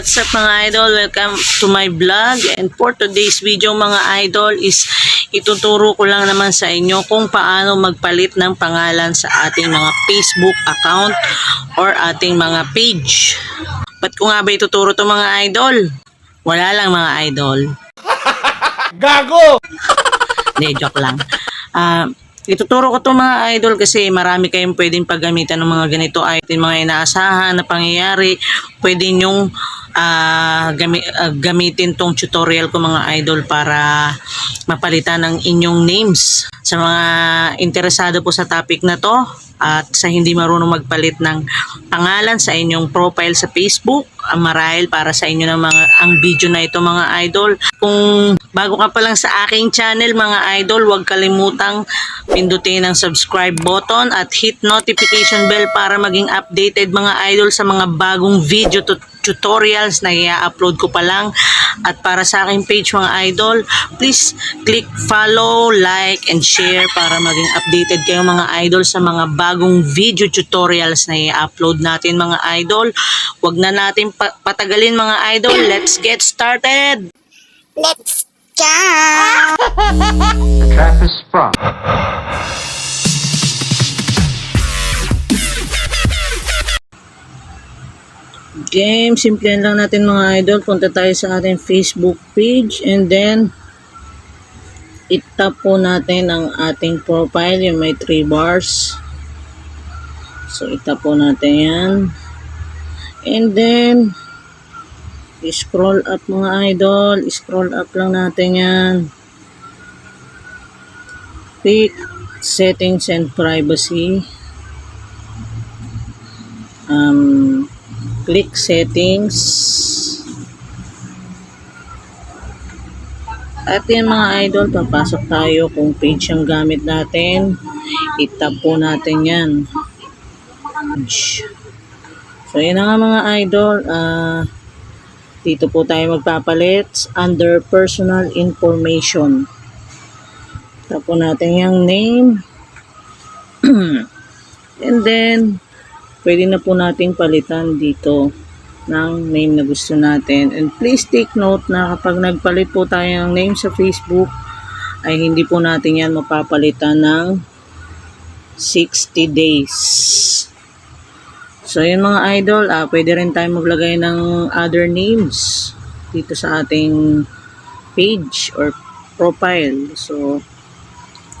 What's up mga idol? Welcome to my vlog and for today's video mga idol is ituturo ko lang naman sa inyo kung paano magpalit ng pangalan sa ating mga Facebook account or ating mga page. Ba't ko nga ba ituturo to mga idol? Wala lang mga idol. Gago! Hindi, joke lang. Ah, ituturo ko to mga idol kasi marami kayong pwedeng paggamitan ng mga ganito item, mga inaasahan na pangyayari. Pwede nyong ah, gami- ah, gamitin tong tutorial ko mga idol para mapalitan ng inyong names. Sa mga interesado po sa topic na to at sa hindi marunong magpalit ng pangalan sa inyong profile sa Facebook, ang marahil para sa inyo ng mga ang video na ito mga idol. Kung bago ka pa lang sa aking channel mga idol, huwag kalimutang pindutin ang subscribe button at hit notification bell para maging updated mga idol sa mga bagong video tut- tutorials na i-upload ko pa lang at para sa aking page mga idol please click follow like and share para maging updated kayo mga idol sa mga bagong video tutorials na i-upload natin mga idol wag na natin pa- patagalin mga idol let's get started Let's go! The trap is sprung. Game. Simplihan lang natin mga idol. Punta tayo sa ating Facebook page and then itap po natin ang ating profile yung may 3 bars. So itap po natin yan. And then scroll up mga idol. Scroll up lang natin yan. Pick settings and privacy. Um, click settings. At yan mga idol papasok tayo kung page ang gamit natin. Itap po natin yan. So yan nga mga idol. Ah dito po tayo magpapalit under personal information. Tap po natin yung name. And then pwede na po nating palitan dito ng name na gusto natin. And please take note na kapag nagpalit po tayo ng name sa Facebook, ay hindi po natin yan mapapalitan ng 60 days. So yun mga idol, ah, pwede rin tayo maglagay ng other names dito sa ating page or profile. So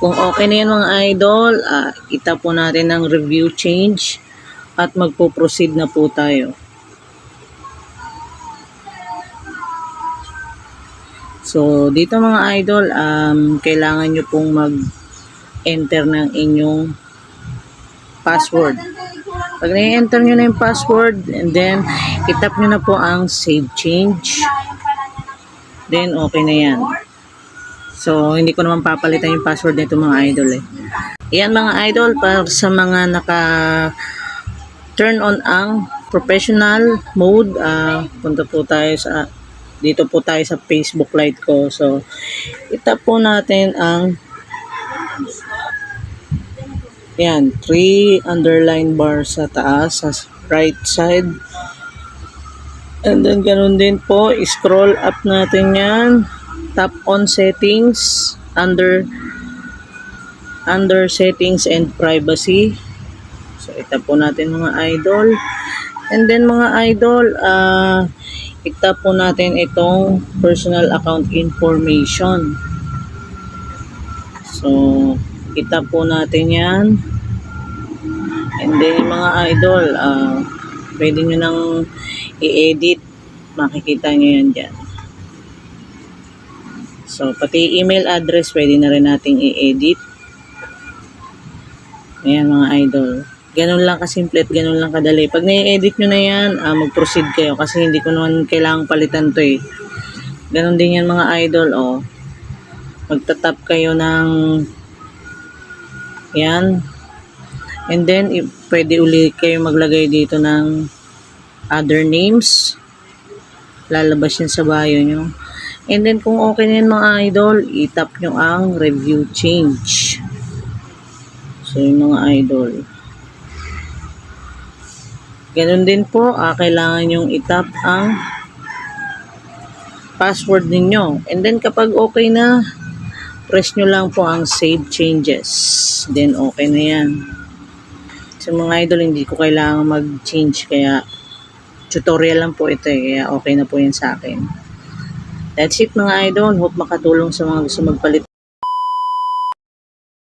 kung okay na yan mga idol, ah, itap po natin ng review change at magpo-proceed na po tayo. So, dito mga idol, um, kailangan nyo pong mag-enter ng inyong password. Pag na-enter nyo na yung password, and then, itap nyo na po ang save change. Then, okay na yan. So, hindi ko naman papalitan yung password nito mga idol eh. Yan mga idol, para sa mga naka turn on ang professional mode, ah, punta po tayo sa dito po tayo sa Facebook Lite ko. So, itap po natin ang yan, three underline bar sa taas, sa right side. And then, ganun din po, scroll up natin yan. Tap on settings, under under settings and privacy. So, itap po natin mga idol. And then mga idol, ah, itap po natin itong personal account information. So, itap po natin yan. And then mga idol, ah, pwede nyo nang i-edit. Makikita nyo yan dyan. So, pati email address, pwede na rin nating i-edit. Ayan mga idol. Ganun lang kasimple at ganun lang kadali. Pag na-edit nyo na yan, ah, mag-proceed kayo kasi hindi ko naman kailangang palitan to eh. Ganun din yan mga idol, oh. Magtatap kayo ng yan. And then, pwede uli kayo maglagay dito ng other names. Lalabas yan sa bio nyo. And then, kung okay na yan mga idol, itap nyo ang review change. So, yung mga idol. Ganun din po, ah, kailangan yung itap ang password ninyo. And then kapag okay na, press nyo lang po ang save changes. Then okay na yan. Sa mga idol, hindi ko kailangan mag-change kaya tutorial lang po ito eh. Kaya okay na po yan sa akin. That's it mga idol. Hope makatulong sa mga gusto magpalit